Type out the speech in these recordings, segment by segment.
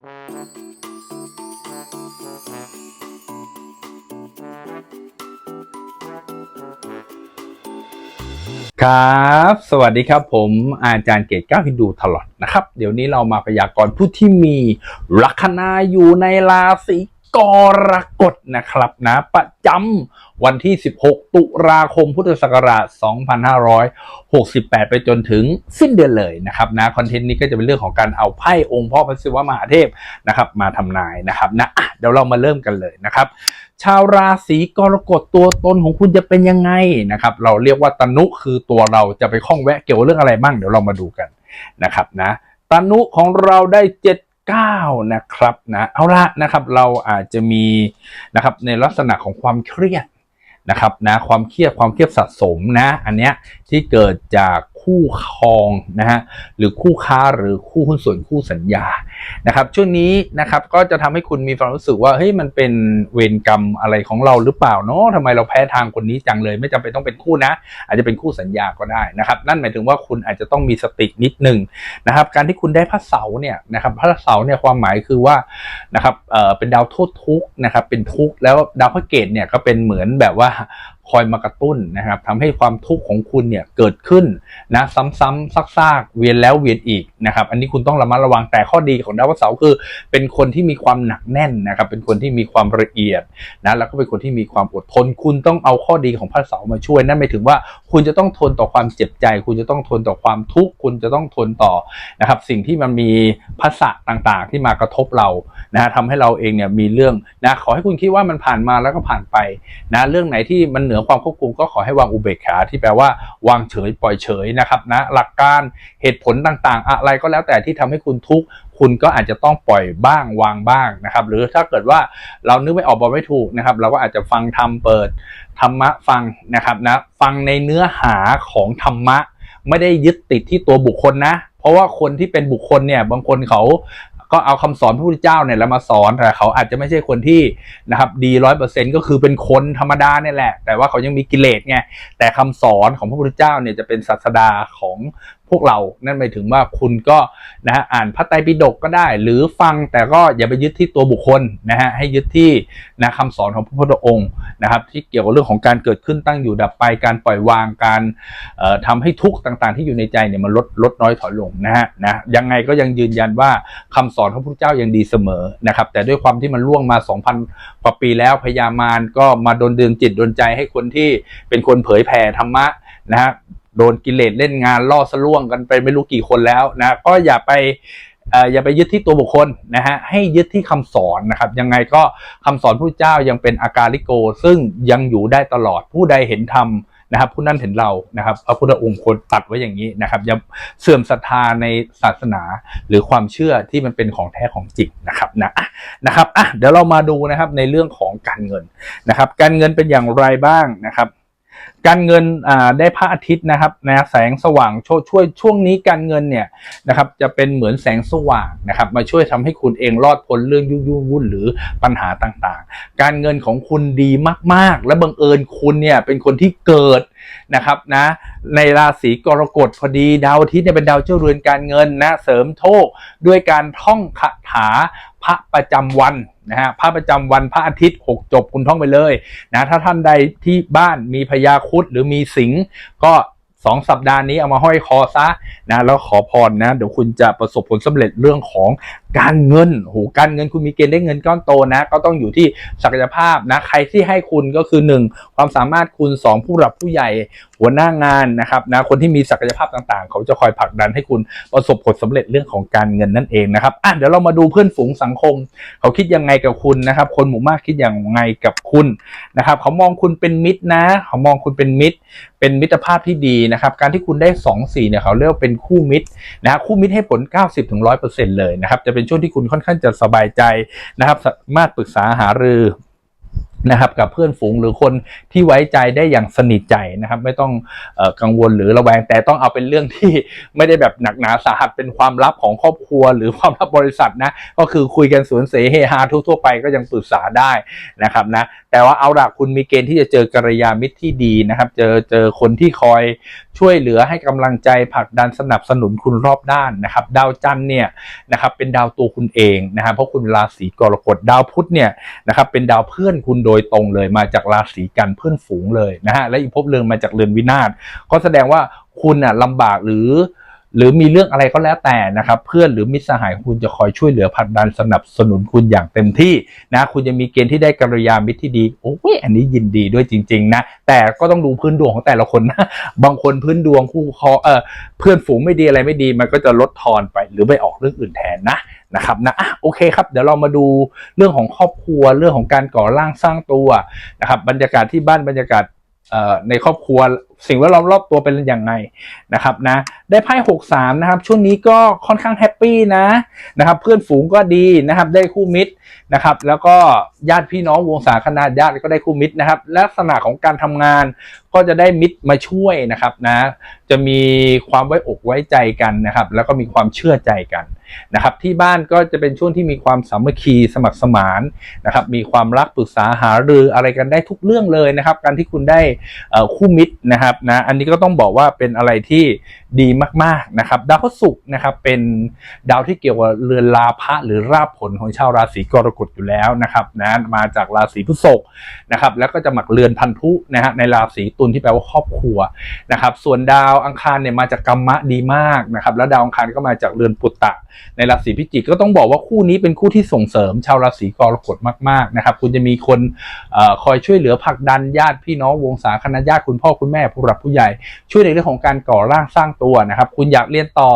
ครับ สวัสดีครับผมอาจารย์เกตก้าวฮินดูตลอดนะครับ เดี๋ยวนี้เรามาพยากรณ์ผู้ที่มีลัคนาอยู่ในราศี กรกฎนะครับนะประจำวันที่ 16 ตุลาคมพุทธศักราช 2568 ไปจนถึงสิ้นเดือนเลยนะครับนะคอนเทนต์นี้ก็จะเป็นเรื่องของการเอาไพ่องค์พ่อพระศิวะมหาเทพนะครับมาทำนายนะครับนะะเดี๋ยวเรามาเริ่มกันเลยนะครับ ชาวราศีกรกฎตัวตนของคุณจะเป็นยังไงนะครับ เราเรียกว่าตนุคือตัวเราจะไปข้องแวะเกี่ยวเรื่องอะไรบ้างเดี๋ยวเรามาดูกันนะครับนะตนุของเราได้เจ็ด เก้านะครับนะเอาละนะครับเราอาจจะมีนะครับในลักษณะของความเครียดนะครับนะความเครียดความเครียดสะสมนะอันเนี้ยที่เกิดจาก คู่ครองนะฮะหรือคู่ค้าหรือคู่หุ้นส่วนคู่สัญญานะครับช่วงนี้นะครับก็จะทำให้คุณมีความรู้สึกว่าเฮ้ยมันเป็นเวรกรรมอะไรของเราหรือเปล่าเนาะทำไมเราแพ้ทางคนนี้จังเลย ไม่จำเป็นต้องเป็นคู่นะ อาจจะเป็นคู่สัญญาก็ได้นะครับ นั่นหมายถึงว่าคุณอาจจะต้องมีสตินิดหนึ่งนะครับ การที่คุณได้พระเสาร์เนี่ยนะครับพระเสาร์เนี่ยความหมายคือว่านะครับเอ่อเป็นดาวโทษทุกนะครับเป็นทุกแล้วดาวพระเกตเนี่ยก็เป็นเหมือนแบบว่าคอยมากระตุ้นนะครับทำให้ความทุกข์ของคุณเนี่ยเกิดขึ้นนะซ้ำๆซากๆเวียนแล้วเวียนอีกนะครับ อันนี้คุณต้องระมัดระวังแต่ข้อดีของดาวพระเสาร์คือ เป็นคนที่มีความหนักแน่นนะครับ เป็นคนที่มีความละเอียดนะแล้วก็เป็นคนที่มีความอดทน คุณต้องเอาข้อดีของพระเสาร์มาช่วยนั่นหมายถึงว่าคุณจะต้องทนต่อความเจ็บใจ คุณจะต้องทนต่อความทุกข์คุณจะต้องทนต่อนะครับ สิ่งที่มันมีภาษาต่างๆ ที่มากระทบเรานะทำให้เราเองเนี่ยมีเรื่องนะขอให้คุณคิดว่ามันผ่านมาแล้วก็ผ่านไปนะเรื่องไหนที่มันเหนือความควบคุมก็ขอให้วางอุเบกขาที่แปลว่าวางเฉยปล่อยเฉยนะครับนะหลักการเหตุผลต่างๆ อะไรก็แล้วแต่ที่ทำให้คุณทุกข์คุณก็อาจจะต้องปล่อยบ้างวางบ้างนะครับ หรือถ้าเกิดว่าเรานึกไม่ออกบอกไม่ถูกนะครับ เราก็อาจจะฟังธรรมเปิดธรรมะฟังนะครับนะฟังในเนื้อหาของธรรมะ ไม่ได้ยึดติดที่ตัวบุคคลนะ เพราะว่าคนที่เป็นบุคคลเนี่ยบางคนเขา ก็เอาคำสอนพระพุทธเจ้าเนี่ยแล้วมาสอนแต่เขาอาจจะไม่ใช่คนที่นะครับดีร้อยเปอร์เซ็นก็คือเป็นคนธรรมดาเนี่ยแหละ แต่ว่าเขายังมีกิเลสไงแต่คำสอนของพระพุทธเจ้าเนี่ยจะเป็นศาสดาของ พวกเรา นั่นหมายถึงว่าคุณก็นะฮะอ่านพระไตรปิฎกก็ได้ หรือฟังแต่ก็อย่าไปยึดที่ตัวบุคคลนะฮะให้ยึดที่นะคำสอนของพระพุทธองค์นะครับที่เกี่ยวกับเรื่องของการเกิดขึ้นตั้งอยู่ดับไปการปล่อยวางการเอ่อทำให้ทุกข์ต่างๆ ที่อยู่ในใจเนี่ยมันลดลดน้อยถอยลงนะฮะนะยังไงก็ยังยืนยันว่าคำสอนของพระเจ้ายังดีเสมอนะครับแต่ด้วยความที่มันล่วงมา 2,000กว่าปีแล้วพญามารก็มาดนเดือนจิตดนใจให้คนที่เป็นคนเผยแผ่ธรรมะนะฮะ โดนกิเลสเล่นงานล่อสล่วงกันไปไม่รู้กี่คนแล้วนะก็อย่าไปอย่าไปยึดที่ตัวบุคคลนะฮะให้ยึดที่คำสอนนะครับยังไงก็คำสอนผู้เจ้ายังเป็นอาการลิโก ซึ่งยังอยู่ได้ตลอดผู้ใดเห็นธรรมนะครับผู้นั้นเห็นเรานะครับพระพุทธองค์คนตัดไว้อย่างนี้นะครับอย่าเสื่อมศรัทธาในศาสนาหรือความเชื่อที่มันเป็นของแท้ของจริงนะครับนะนะครับอะเดี๋ยวเรามาดูนะครับในเรื่องของการเงินนะครับ การเงินเป็นอย่างไรบ้างนะครับ การเงินได้พระอาทิตย์นะครับนะแสงสว่างช่วยช่วยช่วงนี้การเงินเนี่ยนะครับจะเป็นเหมือนแสงสว่างนะครับมาช่วยทำให้คุณเองรอดพ้นเรื่องยุ่งยุ่งวุ่นหรือปัญหาต่างๆ การเงินของคุณดีมากๆ และบังเอิญคุณเนี่ยเป็นคนที่เกิดนะครับนะในราศีกรกฎพอดีดาวอาทิตย์เนี่ยเป็นดาวเจ้าเรือนการเงินนะเสริมโชคด้วยการท่องคาถาพระประจำวัน นะฮะพระประจำวันพระอาทิตย์หกจบคุณท่องไปเลยนะถ้าท่านใดที่บ้านมีพญาครุดหรือมีสิงก็สองสัปดาห์นี้เอามาห้อยคอซะนะแล้วขอพรนะ เดี๋ยวคุณจะประสบผลสำเร็จเรื่องของการเงินโหการเงินคุณมีเกณฑ์ได้เงินก้อนโตนะ ก็ต้องอยู่ที่ศักยภาพนะ ใครที่ให้คุณก็คือหนึ่งความสามารถคุณสองผู้หลักผู้ใหญ่หัวหน้างานนะครับนะคนที่มีศักยภาพต่างๆ เขาจะคอยผลักดันให้คุณประสบผลสำเร็จเรื่องของการเงินนั่นเองนะครับอะเดี๋ยวเรามาดูเพื่อนฝูงสังคม เขาคิดยังไงกับคุณนะครับ คนหมู่มากคิดอย่างไงกับคุณนะครับ เขามองคุณเป็นมิตรนะ เขามองคุณเป็นมิตร เป็นมิตรภาพที่ดีนะครับ การที่คุณได้2 4เนี่ยเขาเรียกว่าเป็นคู่มิตรนะฮะคู่มิตรให้ผล 90-100%เลยนะครับจะเป็นช่วงที่คุณค่อนข้างจะสบายใจนะครับ สามารถปรึกษาหารือ นะครับกับเพื่อนฝูงหรือคนที่ไว้ใจได้อย่างสนิทใจนะครับ ไม่ต้องอกังวลหรือระแวง แต่ต้องเอาเป็นเรื่องที่ไม่ได้แบบหนักหนาสาหัสเป็นความลับของครอบครัว หรือความลับบริษัทนะก็คือคุยกันสวนเสเฮฮาทั่วๆไปก็ยังปรึกษาได้นะครับนะแต่ว่าเอาละคุณมีเกณฑ์ที่จะเจอกัลยาณมิตรที่ดีนะครับ เจอเจอคนที่คอยช่วยเหลือให้กำลังใจผลักดันสนับสนุนคุณรอบด้านนะครับ ดาวจันทร์เนี่ยนะครับเป็นดาวตัวคุณเองนะครับเพราะคุณราศีกรกฎดาวพุธเนี่ยนะครับเป็นดาวเพื่อนคุณโดยตรงเลยมาจากราศีกันเพื่อนฝูงเลยนะฮะและอีกภพเรือนมาจากเรือนวินาศก็แสดงว่าคุณอะลำบากหรือ หรือมีเรื่องอะไรก็แล้วแต่นะครับ เพื่อนหรือมิตรสหายของคุณจะคอยช่วยเหลือผลักดันสนับสนุนคุณอย่างเต็มที่นะ คุณจะมีเกณฑ์ที่ได้กัลยาณมิตรที่ดีโอ้ยอันนี้ยินดีด้วยจริง ๆ นะ แต่ก็ต้องดูพื้นดวงของแต่ละคนนะ บางคนพื้นดวงคู่คอเออเพื่อนฝูงไม่ดีอะไรไม่ดี มันก็จะลดทอนไปหรือไปออกเรื่องอื่นแทนนะนะครับนะอะโอเคครับ เดี๋ยวเรามาดูเรื่องของครอบครัวเรื่องของการก่อร่างสร้างตัวนะครับบรรยากาศที่บ้านบรรยากาศในครอบครัว สิ่งแวดล้อมรอบตัวเป็นอย่างไงนะครับนะได้ไพ่หกสามนะครับช่วงนี้ก็ค่อนข้างแฮปปี้นะนะครับเพื่อนฝูงก็ดีนะครับได้คู่มิตรนะครับแล้วก็ญาติพี่น้องวงศาคณาญาติก็ได้คู่มิตรนะครับลักษณะของการทำงานก็จะได้มิตรมาช่วยนะครับนะจะมีความไว้อกไว้ใจกันนะครับแล้วก็มีความเชื่อใจกัน นะครับที่บ้านก็จะเป็นช่วงที่มีความสามัคคีสมัครสมานนะครับมีความรักปรึกษาหารืออะไรกันได้ทุกเรื่องเลยนะครับ การที่คุณได้คู่มิตรนะครับนะอันนี้ก็ต้องบอกว่าเป็นอะไรที่ดีมากๆนะครับดาวพฤหัสศุกร์นะครับเป็นดาวที่เกี่ยวกับเรือนลาภะหรือราบผลของชาวราศีกรกฎอยู่แล้วนะครับนะมาจากราศีพฤษภนะครับแล้วก็จะหมักเรือนพันธุนะฮะในราศีตุลที่แปลว่าครอบครัวนะครับส่วนดาวอังคารเนี่ยมาจากกรรมะดีมากนะครับแล้วดาวอังคารก็มาจากเรือนปุตตะในราศีพิจิกก็ต้องบอกว่าคู่นี้เป็นคู่ที่ส่งเสริมชาวราศีกรกฎมากๆนะครับ คุณจะมีคนอคอยช่วยเหลือผลักดันญาติพี่น้องวงศาคณะญาติคุณพ่อคุณแม่ผู้หลักผู้ใหญ่ ช่วยในเรื่องของการก่อร่างสร้างตัวนะครับ คุณอยากเรียนต่อ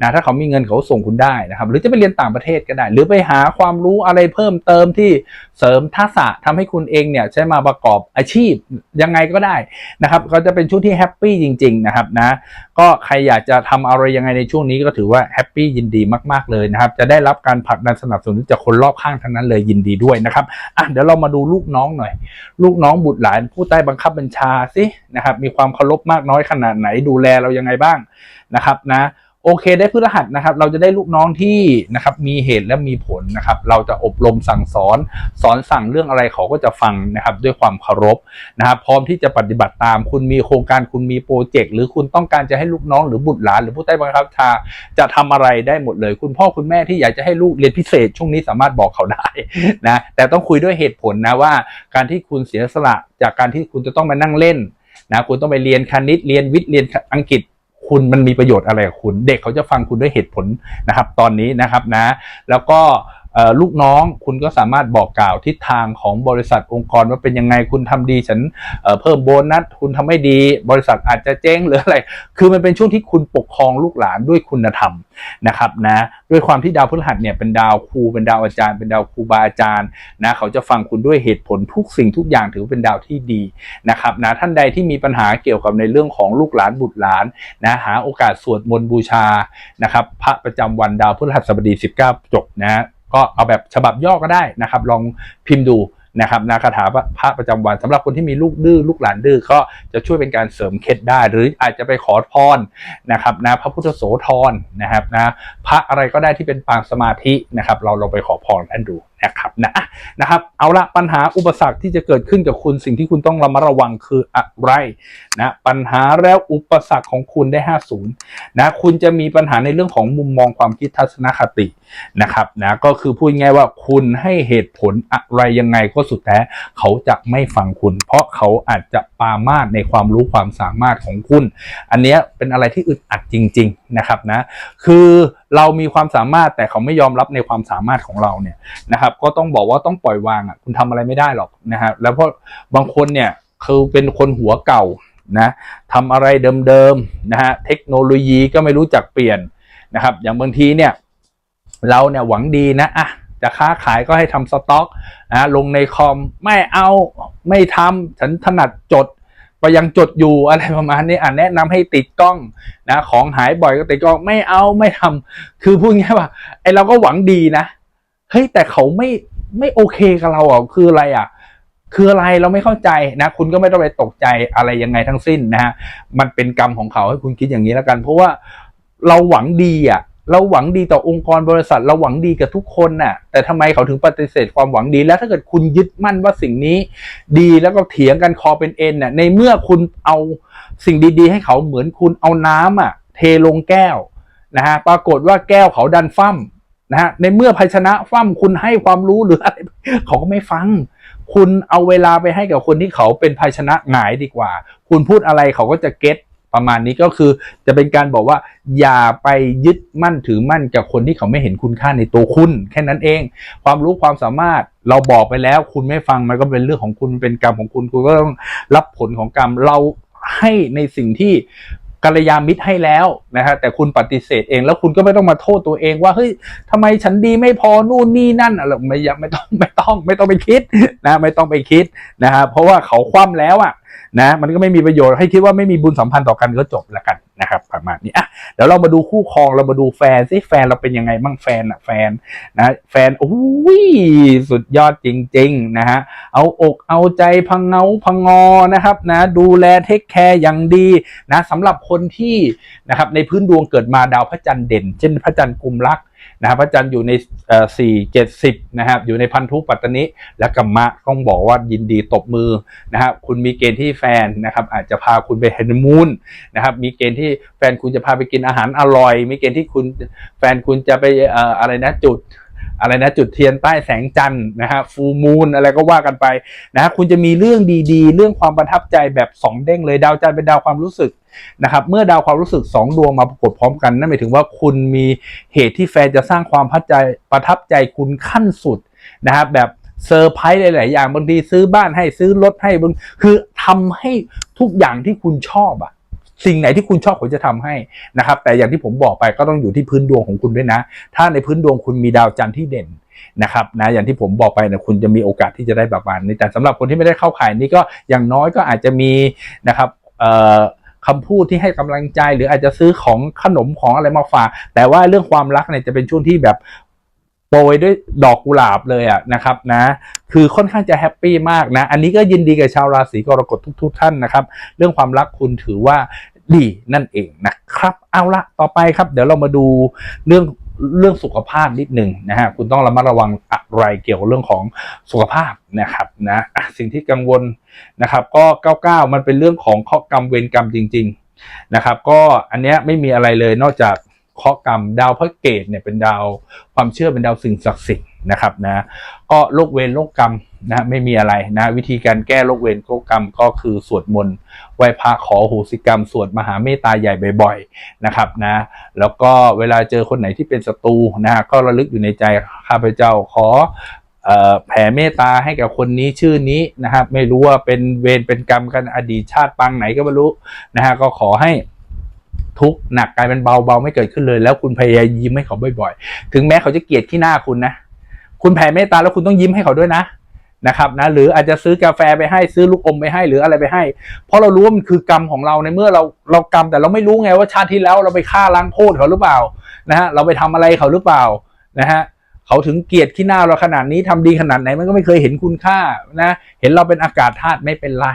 นะถ้าเขามีเงินเขาส่งคุณได้นะครับหรือจะไปเรียนต่างประเทศก็ได้ หรือไปหาความรู้อะไรเพิ่มเติมที่เสริมทักษะทำให้คุณเองเนี่ยใช้มาประกอบอาชีพยังไงก็ได้นะครับก็จะเป็นช่วงที่แฮปปี้จริงๆนะครับนะก็ใครอยากจะทำอะไรยังไงในช่วงนี้ก็ถือว่าแฮปปี้ยินดีมากๆเลยนะครับจะได้รับการผลักดันสนับสนุนจากคนรอบข้างทั้งนั้นเลยยินดีด้วยนะครับอะเดี๋ยวเรามาดูลูกน้องหน่อย ลูกน้องบุตรหลานผู้ใต้บังคับบัญชาสินะครับมีความเคารพมากน้อยขนาดไหนดูแลเรายังไงบ้างนะครับนะ โอเคได้พฤหัสนะครับ เราจะได้ลูกน้องที่นะครับมีเหตุและมีผลนะครับ เราจะอบรมสั่งสอน สอนสั่งเรื่องอะไรเขาก็จะฟังนะครับ ด้วยความเคารพนะครับ พร้อมที่จะปฏิบัติตาม คุณมีโครงการคุณมีโปรเจกต์หรือคุณต้องการจะให้ลูกน้องหรือบุตรหลานหรือผู้ใต้บังคับบัญชาจะทำอะไรได้หมดเลย คุณพ่อคุณแม่ที่อยากจะให้ลูกเรียนพิเศษ ช่วงนี้สามารถบอกเขาได้นะแต่ต้องคุยด้วยเหตุผลนะว่า การที่คุณเสียสละจากการที่คุณจะต้องมานั่งเล่นนะคุณต้องไปเรียนคณิตเรียนวิทย์เรียนอังกฤษ คุณมันมีประโยชน์อะไรกับคุณ เด็กเขาจะฟังคุณด้วยเหตุผลนะครับ ตอนนี้นะครับนะ แล้วก็ ลูกน้องคุณก็สามารถบอกกล่าวทิศทางของบริษัทองค์กรว่าเป็นยังไงคุณทำดีฉันเพิ่มโบนัสคุณทำไม่ดีบริษัทอาจจะเจ๊งหรืออะไร คือมันเป็นช่วงที่คุณปกครองลูกหลานด้วยคุณธรรมนะครับนะด้วยความที่ดาวพฤหัสเนี่ยเป็นดาวครูเป็นดาวอาจารย์ เป็นดาวครูบาอาจารย์นะเขาจะฟังคุณด้วยเหตุผลทุกสิ่งทุกอย่างถือเป็นดาวที่ดีนะครับนะท่านใดที่มีปัญหาเกี่ยวกับในเรื่องของลูกหลานบุตรหลานนะหาโอกาสสวดมนต์บูชานะครับพระประจำวันดาวพฤหัสบดี 19 จบนะ ก็เอาแบบฉบับย่อก็ได้นะครับ ลองพิมพ์ดูนะครับนาคาถาพระประจำวันสำหรับคนที่มีลูกดื้อลูกหลานดื้อก็จะช่วยเป็นการเสริมเคล็ดได้ หรืออาจจะไปขอพรนะครับนะพระพุทธโสธรนะครับนะพระอะไรก็ได้ที่เป็นปางสมาธินะครับ เราลองไปขอพรท่านดู นะครับนะนะครับ เอาละปัญหาอุปสรรคที่จะเกิดขึ้นกับคุณสิ่งที่คุณต้องระมัดระวังคืออะไรนะปัญหาแล้วอุปสรรคของคุณได้ 50นะคุณจะมีปัญหาในเรื่องของมุมมองความคิดทัศนคตินะครับนะก็คือพูดง่ายว่าคุณให้เหตุผลอะไรยังไงก็สุดแท้เขาจะไม่ฟังคุณ เพราะเขาอาจจะปามาดในความรู้ความสามารถของคุณ อันนี้เป็นอะไรที่อึดอัดจริง นะครับนะคือเรามีความสามารถแต่เขาไม่ยอมรับในความสามารถของเราเนี่ยนะครับ ก็ต้องบอกว่าต้องปล่อยวางอะคุณทำอะไรไม่ได้หรอกนะฮะแล้วเพราะบางคนเนี่ยคือเป็นคนหัวเก่านะทำอะไรเดิมๆนะฮะเทคโนโลยีก็ไม่รู้จักเปลี่ยนนะครับ อย่างบางทีเนี่ยเราเนี่ยหวังดีนะอะจะค้าขายก็ให้ทำสต็อกนะลงในคอมไม่เอาไม่ทำฉันถนัดจด ก็ยังจดอยู่อะไรประมาณนี้อะแนะนำให้ติดกล้องนะของหายบ่อยก็ติดกล้องไม่เอาไม่ทำคือพูดง่ายว่าไอเราก็หวังดีนะเฮ้ยแต่เขาไม่ไม่โอเคกับเราอะคืออะไรอะคืออะไรเราไม่เข้าใจนะ คุณก็ไม่ต้องไปตกใจอะไรยังไงทั้งสิ้นนะฮะมันเป็นกรรมของเขาให้คุณคิดอย่างนี้แล้วกัน เพราะว่าเราหวังดีอะ เราหวังดีต่อองค์กรบริษัทเราหวังดีกับทุกคนน่ะ แต่ทำไมเขาถึงปฏิเสธความหวังดี แล้วถ้าเกิดคุณยึดมั่นว่าสิ่งนี้ดีแล้วก็เถียงกันคอเป็นเอ็นน่ะในเมื่อคุณเอาสิ่งดีๆ ให้เขาเหมือนคุณเอาน้ำอะ เทลงแก้วนะฮะปรากฏว่าแก้วเขาดันฟั่มนะฮะในเมื่อภาชนะฟั่มคุณให้ความรู้หรืออะไรเขาก็ไม่ฟัง คุณเอาเวลาไปให้กับคนที่เขาเป็นภาชนะหงายดีกว่า คุณพูดอะไรเขาก็จะเก็ต ประมาณนี้ก็คือจะเป็นการบอกว่า อย่าไปยึดมั่นถือมั่นกับคนที่เขาไม่เห็นคุณค่าในตัวคุณ แค่นั้นเอง ความรู้ความสามารถเราบอกไปแล้ว คุณไม่ฟังมันก็เป็นเรื่องของคุณเป็นกรรมของคุณคุณก็ต้องรับผลของกรรมเราให้ในสิ่งที่กัลยาณมิตรให้แล้วนะฮะแต่คุณปฏิเสธเองแล้วคุณก็ไม่ต้องมาโทษตัวเองว่าเฮ้ยทำไมฉันดีไม่พอนู่นนี่นั่นอะไรไม่ยากไม่ต้องไม่ต้องไม่ต้องไปคิดนะไม่ต้องไปคิดนะฮะเพราะว่าเขาคว่ำแล้วอะ นะมันก็ไม่มีประโยชน์ให้คิดว่าไม่มีบุญสัมพันธ์ต่อกันก็จบแล้วกันนะครับประมาณนี้อะเดี๋ยวเรามาดูคู่ครองเรามาดูแฟนซิแฟนเราเป็นยังไงบ้างแฟนอะแฟนนะแฟนโอ้ยสุดยอดจริง ๆนะฮะเอาอกเอาใจพังเงาพังงอนะครับนะดูแลเทคแคร์อย่างดีนะสำหรับคนที่นะครับในพื้นดวงเกิดมาดาวพระจันทร์เด่น เช่นพระจันทร์กุมรักษนะครับพระจันทร์อยู่ในเอ่อสี่เจ็ดสิบนะครับอยู่ในพันธุปัตตนิและกัมมะต้องบอกว่ายินดีตบมือนะครับคุณมีเกณฑ์ที่แฟนนะครับอาจจะพาคุณไปฮันนีมูนนะครับมีเกณฑ์ที่แฟนคุณจะพาไปกินอาหารอร่อย มีเกณฑ์ที่คุณแฟนคุณจะไปเอ่ออะไรนะจุดอะไรนะจุดเทียนใต้แสงจันทร์นะฮะฟูมูนอะไรก็ว่ากันไปนะฮะคุณจะมีเรื่องดีๆ เรื่องความประทับใจแบบสองเด้งเลยดาวจันทร์เป็นดาวความรู้สึก นะครับเมื่อดาวความรู้สึกสองดวงมาประกบพร้อมกัน นั่นหมายถึงว่าคุณมีเหตุที่แฟนจะสร้างความประทับใจประทับใจคุณขั้นสุดนะครับแบบเซอร์ไพรส์หลาย ๆ อย่างบางทีซื้อบ้านให้ซื้อรถให้บางคือทำให้ทุกอย่างที่คุณชอบอะสิ่งไหนที่คุณชอบผมจะทำให้นะครับ แต่อย่างที่ผมบอกไปก็ต้องอยู่ที่พื้นดวงของคุณด้วยนะ ถ้าในพื้นดวงคุณมีดาวจันทร์ที่เด่นนะครับนะอย่างที่ผมบอกไปนะคุณจะมีโอกาสที่จะได้แบบนี้แต่สำหรับคนที่ไม่ได้เข้าข่ายนี้ก็อย่างน้อยก็อาจจะมีนะครับเอ่อ คำพูดที่ให้กำลังใจ หรืออาจจะซื้อของขนมของอะไรมาฝากแต่ว่าเรื่องความรักเนี่ยจะเป็นช่วงที่แบบโปรยด้วยดอกกุหลาบเลยอะนะครับนะ คือค่อนข้างจะแฮปปี้มากนะ อันนี้ก็ยินดีกับชาวราศีกรกฎทุก ๆ ท่านนะครับ เรื่องความรักคุณถือว่าดีนั่นเองนะครับ เอาละต่อไปครับ เดี๋ยวเรามาดูเรื่อง เรื่องสุขภาพนิดหนึ่งนะฮะคุณต้องระมัดระวังอะไรเกี่ยวกับเรื่องของสุขภาพนะครับนะสิ่งที่กังวลนะครับ ก็ 99 มันเป็นเรื่องของข้อกรรมเวรกรรมจริง ๆนะครับ ก็อันเนี้ยไม่มีอะไรเลยนอกจากเคราะห์กรรมดาวพระเกตเนี่ยเป็นดาวความเชื่อเป็นดาวสิ่งศักดิ์สิทธิ์นะครับนะก็โรคเวรโรคกรรมนะไม่มีอะไรนะ วิธีการแก้โรคเวรโรคกรรมก็คือสวดมนต์ไหว้พระขอโหสิกรรม สวดมหาเมตตาใหญ่บ่อยๆนะครับนะแล้วก็เวลาเจอคนไหนที่เป็นศัตรูนะก็ระลึกอยู่ในใจข้าพเจ้าขอเอ่อแผ่เมตตาให้กับคนนี้ชื่อนี้นะครับ ไม่รู้ว่าเป็นเวรเป็นกรรมกันอดีตชาติปางไหนก็ไม่รู้นะฮะก็ขอให้ทุกข์หนักกลายเป็นเบาเบาไม่เกิดขึ้นเลย แล้วคุณพยายามยิ้มให้เขาบ่อย ๆ ถึงแม้เขาจะเกลียดที่หน้าคุณนะ คุณแผ่เมตตาแล้วคุณต้องยิ้มให้เขาด้วยนะนะครับนะหรืออาจจะซื้อกาแฟไปให้ซื้อลูกอมไปให้หรืออะไรไปให้ เพราะเรารู้ว่ามันคือกรรมของเราในเมื่อเราเรากรรมแต่เราไม่รู้ไงว่าชาติที่แล้วเราไปฆ่าล้างโทษเขาหรือเปล่านะฮะเราไปทำอะไรเขาหรือเปล่านะฮะ เขาถึงเกลียดขี้หน้าเราขนาดนี้ทำดีขนาดไหนมันก็ไม่เคยเห็นคุณค่านะเห็นเราเป็นอากาศธาตุไม่เป็นไร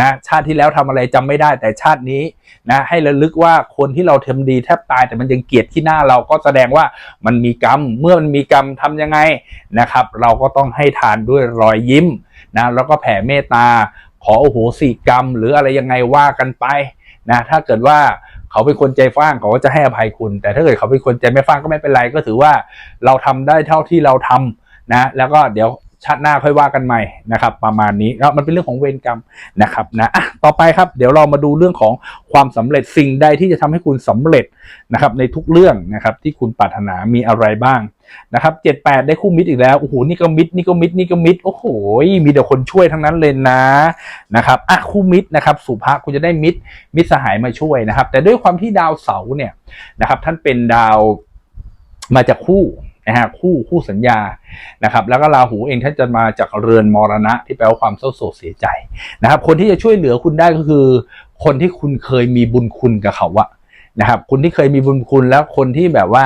นะชาติที่แล้วทำอะไรจำไม่ได้แต่ชาตินี้นะให้ระลึกว่าคนที่เราทำดีแทบตายแต่มันยังเกลียดขี้หน้าเราก็แสดงว่ามันมีกรรมเมื่อมันมีกรรมทำยังไงนะครับ เราก็ต้องให้ทานด้วยรอยยิ้มนะแล้วก็แผ่เมตตาขอโอโหสิกรรม หรืออะไรยังไงว่ากันไปนะถ้าเกิดว่า เขาเป็นคนใจฟ้างเขาก็จะให้อภัยคุณ แต่ถ้าเกิดเขาเป็นคนใจไม่ฟ้างก็ไม่เป็นไร ก็ถือว่าเราทำได้เท่าที่เราทำนะแล้วก็เดี๋ยวชาติหน้าค่อยว่ากันใหม่นะครับ ประมาณนี้แล้วมันเป็นเรื่องของเวรกรรมนะครับนะอะต่อไปครับ เดี๋ยวเรามาดูเรื่องของความสำเร็จสิ่งใดที่จะทำให้คุณสำเร็จนะครับในทุกเรื่องนะครับที่คุณปรารถนามีอะไรบ้าง นะครับเจ็ดแปดได้คู่มิตรอีกแล้วโอ้โหนี่ก็มิตรนี่ก็มิตรนี่ก็มิตรโอ้โหมีแต่คนช่วยทั้งนั้นเลยนะนะครับอะคู่มิตรนะครับสุภาคุณจะได้มิตรมิตรสหายมาช่วยนะครับ แต่ด้วยความที่ดาวเสาร์เนี่ยนะครับ ท่านเป็นดาวมาจากคู่นะฮะคู่คู่สัญญานะครับแล้วก็ราหูเองท่านจะมาจากเรือนมรณะที่แปลว่าความเศร้าโศกเสียใจนะครับ คนที่จะช่วยเหลือคุณได้ก็คือ คนที่คุณเคยมีบุญคุณกับเขาอะนะครับคุณที่เคยมีบุญคุณแล้วคนที่แบบว่า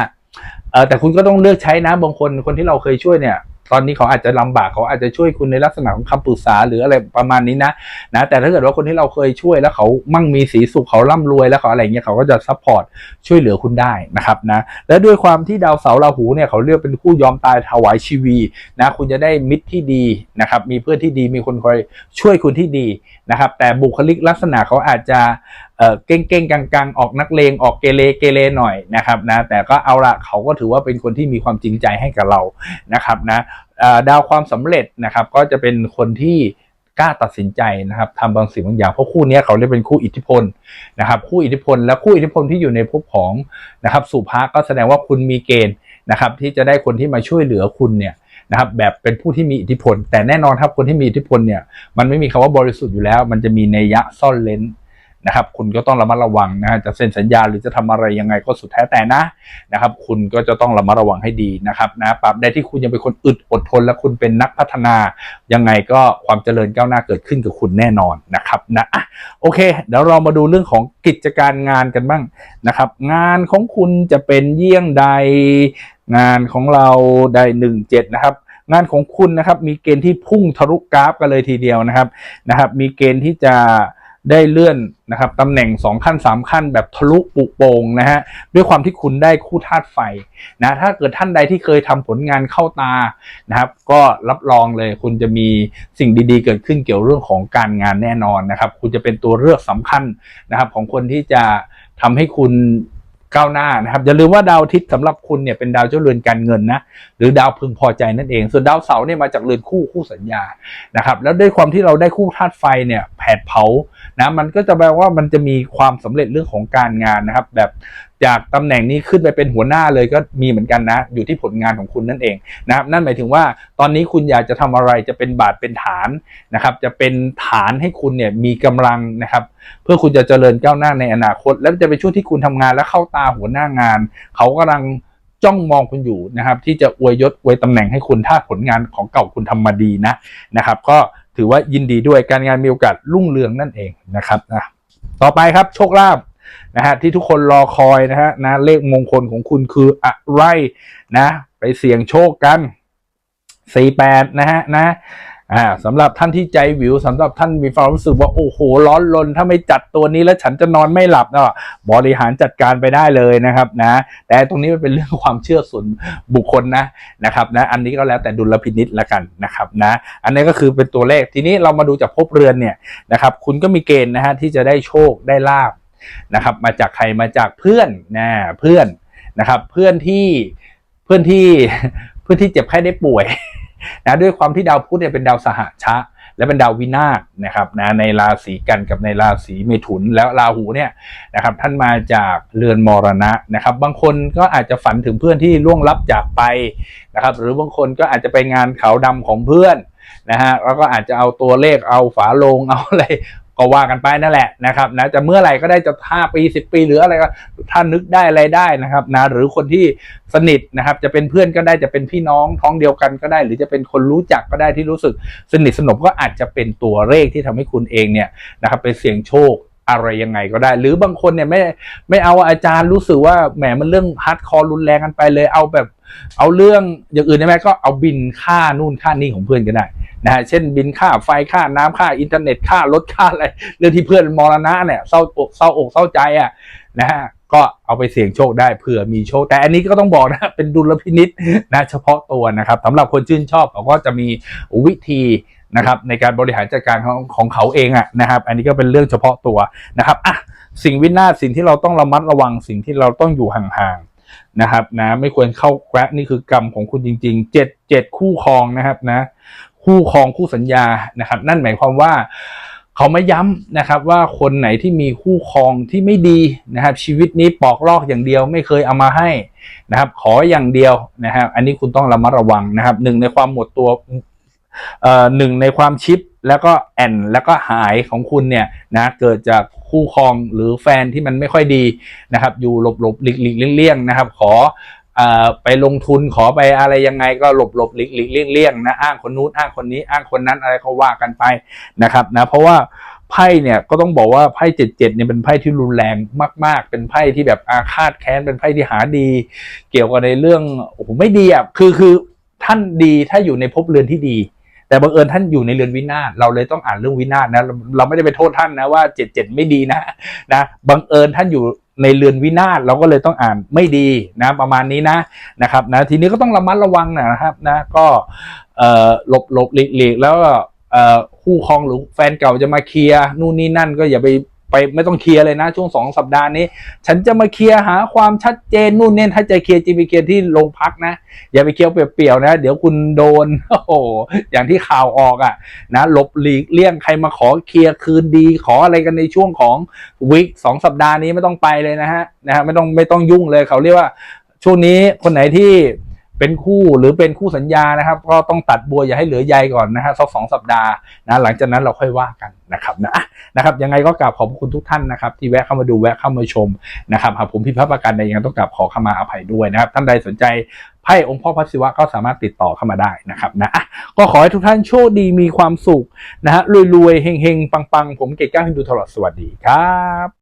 ออแต่คุณก็ต้องเลือกใช้นะบางคนคนที่เราเคยช่วยเนี่ย ตอนนี้เขาอาจจะลำบากเขาอาจจะช่วยคุณในลักษณะของคำปรึกษาหรืออะไรประมาณนี้นะนะ แต่ถ้าเกิดว่าคนที่เราเคยช่วยแล้วเขามั่งมีสีสุขเขาร่ำรวยแล้วเขาอะไรเงี้ยเขาก็จะซัพพอร์ตช่วยเหลือคุณได้นะครับนะ และด้วยความที่ดาวเสาร์ราหูเนี่ยเขาเรียกเป็นคู่ยอมตายถวายชีวีนะคุณจะได้มิตรที่ดีนะครับ มีเพื่อนที่ดีมีคนคอยช่วยคุณที่ดีนะครับ แต่บุคลิกลักษณะเขาอาจจะ เอ่อเก้งๆกังๆ ออกนักเลงออกเกเรเกเรหน่อยนะครับนะแต่ก็เอาละเขาก็ถือว่าเป็นคนที่มีความจริงใจให้กับเรานะครับนะดาวความสำเร็จนะครับก็จะเป็นคนที่กล้าตัดสินใจนะครับทำบางสิ่งบางอย่างเพราะคู่นี้เขาเรียกเป็นคู่อิทธิพลนะครับคู่อิทธิพลและคู่อิทธิพลที่อยู่ในภพของนะครับสุภาก็แสดงว่าคุณมีเกณฑ์นะครับที่จะได้คนที่มาช่วยเหลือคุณเนี่ยนะครับแบบเป็นผู้ที่มีอิทธิพล แต่แน่นอนครับคนที่มีอิทธิพลเนี่ยมันไม่มีคำว่าบริสุทธิ์อยู่แล้ว มันจะมีนัยยะซ่อนเลน นะครับ คุณก็ต้องระมัดระวังนะจะเซ็นสัญญาหรือจะทำอะไรยังไงก็สุดแท้แต่นะนะครับ คุณก็จะต้องระมัดระวังให้ดีนะครับนะปรับได้ที่คุณยังเป็นคนอึดอดทน และคุณเป็นนักพัฒนา ยังไงก็ความเจริญก้าวหน้าเกิดขึ้นกับคุณแน่นอนนะครับนะอะโอเคเดี๋ยวเรามาดูเรื่องของกิจการงานกันบ้างนะครับ งานของคุณจะเป็นเยี่ยงใดงานของเราได้หนึ่งเจ็ดนะครับงานของคุณนะครับมีเกณฑ์ที่พุ่งทะลุกราฟกันเลยทีเดียวนะครับนะครับ มีเกณฑ์ที่จะ ได้เลื่อนนะครับตำแหน่ง 2 ขั้น 3 ขั้นแบบทะลุปุโปงนะฮะด้วยความที่คุณได้คู่ธาตุไฟนะถ้าเกิดท่านใดที่เคยทำผลงานเข้าตานะครับ ก็รับรองเลยคุณจะมีสิ่งดีๆ เกิดขึ้นเกี่ยวเรื่องของการงานแน่นอนนะครับ คุณจะเป็นตัวเลือกสำคัญนะครับ ของคนที่จะทำให้คุณ ก้าวหน้านะครับอย่าลืมว่าดาวอาทิตย์สำหรับคุณเนี่ยเป็นดาวเจ้าเรือนการเงินนะหรือดาวพึงพอใจนั่นเอง ส่วนดาวเสาร์เนี่ยมาจากเรือนคู่คู่สัญญานะครับแล้วด้วยความที่เราได้คู่ธาตุไฟเนี่ยแผดเผานะมันก็จะแปลว่ามันจะมีความสำเร็จเรื่องของการงานนะครับ แบบจากตำแหน่งนี้ขึ้นไปเป็นหัวหน้าเลยก็มีเหมือนกันนะ อยู่ที่ผลงานของคุณนั่นเองนะครับนั่นหมายถึงว่าตอนนี้คุณอยากจะทำอะไรจะเป็นบาทเป็นฐานนะครับ จะเป็นฐานให้คุณเนี่ยมีกำลังนะครับ เพื่อคุณจะเจริญก้าวหน้าในอนาคต แล้วจะเป็นช่วงที่คุณทำงานและเข้าตาหัวหน้างาน เขากำลังจ้องมองคุณอยู่นะครับ ที่จะอวยยศอวยตำแหน่งให้คุณถ้าผลงานของเก่าคุณทำมาดีนะนะครับ ก็ถือว่ายินดีด้วยการงานมีโอกาสรุ่งเรืองนั่นเองนะครับนะต่อไปครับโชคลาภ นะฮะที่ทุกคนรอคอยนะฮะนะเลขมงคลของคุณคืออะไรนะ ไปเสี่ยงโชคกัน 48 นะฮะนะอ่าสำหรับท่านที่ใจวิวสำหรับท่านมีความรู้สึกว่าโอ้โหร้อนรนถ้าไม่จัดตัวนี้แล้วฉันจะนอนไม่หลับเนาะบริหารจัดการไปได้เลยนะครับนะ แต่ตรงนี้มันเป็นเรื่องความเชื่อส่วนบุคคลนะนะครับนะ อันนี้ก็แล้วแต่ดุลพินิษละกันนะครับนะ อันนี้ก็คือเป็นตัวเลขทีนี้เรามาดูจากภพเรือนเนี่ยนะครับ คุณก็มีเกณฑ์นะฮะที่จะได้โชคได้ลาบ นะครับ มาจากใครมาจากเพื่อนนะเพื่อนนะครับ เพื่อนที่เพื่อนที่เพื่อนที่เจ็บไข้ได้ป่วยนะด้วยความที่ดาวพุธเนี่ยเป็นดาวสหชะ และเป็นดาววินาศนะครับนะในราศีกันกับในราศีเมถุนแล้วราหูเนี่ยนะครับ ท่านมาจากเรือนมรณะนะครับ บางคนก็อาจจะฝันถึงเพื่อนที่ล่วงลับจากไปนะครับ หรือบางคนก็อาจจะไปงานขาวดำของเพื่อนนะฮะแล้วก็อาจจะเอาตัวเลขเอาฝาโลงเอาอะไร ก็ว่ากันไปนั่นแหละนะครับนะจะเมื่อไหร่ก็ได้จะห้าปีสิบปีหรืออะไรก็ถ้านึกได้อะไรได้นะครับนะหรือคนที่สนิทนะครับจะเป็นเพื่อนก็ได้จะเป็นพี่น้องท้องเดียวกันก็ได้ หรือจะเป็นคนรู้จักก็ได้ที่รู้สึก สนิทสนมก็อาจจะเป็นตัวเลขที่ทำให้คุณเองเนี่ยนะครับไปเสี่ยงโชคอะไรยังไงก็ได้ หรือบางคนเนี่ยไม่ไม่เอาอาจารย์รู้สึกว่าแหมมันเรื่องฮาร์ดคอร์รุนแรงกันไปเลยเอาแบบ เอาเรื่องอย่างอื่นได้ไหมก็เอาบินค่านู่นค่านี่ของเพื่อนก็ได้ นะฮะเช่นบินค่าไฟค่าน้ำค่าอินเทอร์เน็ตค่ารถค่าอะไรเรื่องที่เพื่อนมรณะเนี่ยเศร้าอกเศร้าอกเศร้าใจอะนะฮะก็เอาไปเสี่ยงโชคได้เผื่อมีโชค แต่อันนี้ก็ต้องบอกนะเป็นดุลพินิษนะเฉพาะตัวนะครับสำหรับคนชื่นชอบเขาก็จะมีวิธีนะครับในการบริหารจัดการของของเขาเองอะนะครับ อันนี้ก็เป็นเรื่องเฉพาะตัวนะครับอะสิ่งวินาศสิ่งที่เราต้องระมัดระวังสิ่งที่เราต้องอยู่ห่างๆนะครับนะไม่ควรเข้าแกรนี่คือกรรมของคุณจริงๆเจ็ดเจ็ดคู่ครองนะครับนะ คู่ครองคู่สัญญานะครับ นั่นหมายความว่าเขาไม่ย้ำนะครับว่าคนไหนที่มีคู่ครองที่ไม่ดีนะครับ ชีวิตนี้ปอกลอกอย่างเดียวไม่เคยเอามาให้นะครับ ขออย่างเดียวนะครับอันนี้คุณต้องระมัดระวังนะครับหนึ่งในความหมดตัวเอ่อหนึ่งในความชิปแล้วก็แอนแล้วก็หายของคุณเนี่ยนะเกิดจากคู่ครองหรือแฟนที่มันไม่ค่อยดีนะครับ อยู่หลบหลบหลีกหลีกเลี่ยงนะครับ ขอ ไปลงทุนขอไปอะไรยังไงก็หลบหลบหลีกหลีกเลี่ยงเลี่ยงนะอ้างคนนู้นอ้างคนนี้อ้างคนนั้นอะไรก็ว่ากันไปนะครับนะเพราะว่าไพ่เนี่ยก็ต้องบอกว่าไพ่เจ็ดเจ็ดเนี่ยเป็นไพ่ที่รุนแรงมาก ๆ เป็นไพ่ที่แบบอาฆาตแค้นเป็นไพ่ที่หาดี เกี่ยวกับในเรื่องโอ้โหไม่ดีอะคือคือท่านดีถ้าอยู่ในภพเรือนที่ดี แต่บังเอิญท่านอยู่ในเรือนวินาศเราเลยต้องอ่านเรื่องวินาศนะเราไม่ได้ไปโทษท่านนะว่าเจ็ดเจ็ดไม่ดีนะนะบังเอิญท่านอยู่ในเรือนวินาศเราก็เลยต้องอ่านไม่ดีนะประมาณนี้นะนะครับนะทีนี้ก็ต้องระมัดระวังนะครับนะก็เออหลบหลบหลีกหลีกแล้วเออคู่ครองหรือแฟนเก่าจะมาเคลียร์นู่นนี่นั่นก็อย่าไป ไปไม่ต้องเคลียร์เลยนะ ช่วงสองสัปดาห์นี้ ฉันจะมาเคลียร์หาความชัดเจนนู่นเนี่ยถ้าจะเคลียร์จะไปเคลียร์ที่โรงพักนะ อย่าไปเคลียร์เปรียวๆนะ เดี๋ยวคุณโดนโอ้โหอย่างที่ข่าวออกอะ่ะนะหลบหลีกเลี่ยงใครมาขอเคลียร์คืนดีขออะไรกันในช่วงของวิกสองสัปดาห์นี้ไม่ต้องไปเลยนะฮะนะฮะไม่ต้องไม่ต้องยุ่งเลยเขาเรียกว่าช่วงนี้คนไหนที่ เป็นคู่หรือเป็นคู่สัญญานะครับก็ต้องตัดบัวอย่าให้เหลือใยก่อนนะฮะสักสองสัปดาห์นะหลังจากนั้นเราค่อยว่ากันนะครับนะนะครับยังไงก็กราบขอบคุณทุกท่านนะครับ ที่แวะเข้ามาดูแวะเข้ามาชมนะครับหากผมผิดพลาดประการใดยังต้องกราบขอเข้ามาอภัยด้วยนะครับ ท่านใดสนใจไพ่องค์พ่อพระศิวะก็สามารถติดต่อเข้ามาได้นะครับนะก็ขอให้ทุกท่านโชคดีมีความสุขนะฮะรวยๆเฮงๆปังๆ ผมเก่งก้าวฮินดูตลอดสวัสดีครับ